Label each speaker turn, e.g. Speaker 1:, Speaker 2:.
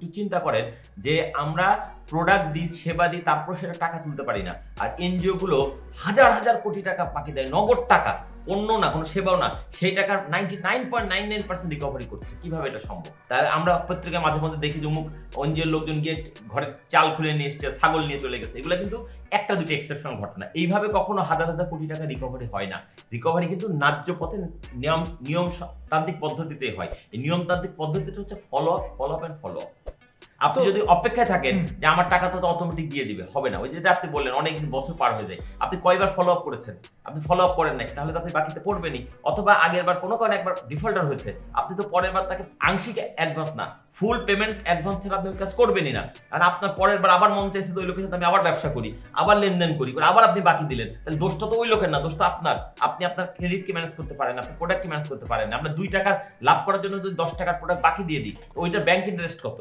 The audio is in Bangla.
Speaker 1: একটু চিন্তা করেন যে আমরা প্রোডাক্ট দিই, সেবা দিই, তারপর সেটা টাকা তুলতে পারি না। আর এনজিও গুলো হাজার হাজার কোটি টাকা বাকি দেয়, নগদ টাকা। অন্য না, কোনো সেবাও না। সেই টাকার ninety nine point nine nine percent recovery করছে। কীভাবে এটা সম্ভব? তাই আমরা পত্রিকায় মাঝে মধ্যে দেখি যে অমুক এনজিওর লোকজন গিয়ে ঘরে চাল খুলে নিয়ে এসছে, ছাগল নিয়ে চলে গেছে। এগুলো কিন্তু একটা দুটো এক্সেপশনাল ঘটনা। এইভাবে কখনো হাজার হাজার কোটি টাকা রিকভারি হয় না। রিকভারি কিন্তু ন্যায্য পথে নিয়ম নিয়মতান্ত্রিক পদ্ধতিতে হয়। এই নিয়মতান্ত্রিক পদ্ধতিটা হচ্ছে follow up follow up and follow আপনি যদি অপেক্ষায় থাকেন যে আমার টাকা তো অটোমেটিক দিয়ে দিবে হবে না। ওই যেটা আপনি বললেন অনেক বছর পার হয়ে যায়। আপনি কয়বার ফলো আপ করেছেন? আপনি ফলো আপ করেন নাই তাহলে তো আপনি বাকিতে পড়বেনই। অথবা আগের বার কোনো কারণে একবার ডিফল্টার হয়েছে। আপনি তো পরের বার তাকে আংশিক অ্যাডভান্স না ফুল পেমেন্ট অ্যাডভান্স ছাড়া আপনি কাজ করবেনই না। কারণ আপনার পরের বার আবার মন চাইছে তো ওই লোকের সাথে আমি আবার ব্যবসা করি আবার লেনদেন করি করে আবার আপনি বাকি দিলেন। তাহলে দোষটা তো ওই লোকের না দোষটা আপনার। আপনি আপনার ক্রেডিটকে ম্যানেজ করতে পারেন আপনি প্রোডাক্টকে ম্যানেজ করতে পারেন না। আপনার দুই টাকার লাভ করার জন্য যদি দশ টাকার প্রোডাক্ট বাকি দিয়ে দিই ওইটা ব্যাংক ইন্টারেস্ট কত?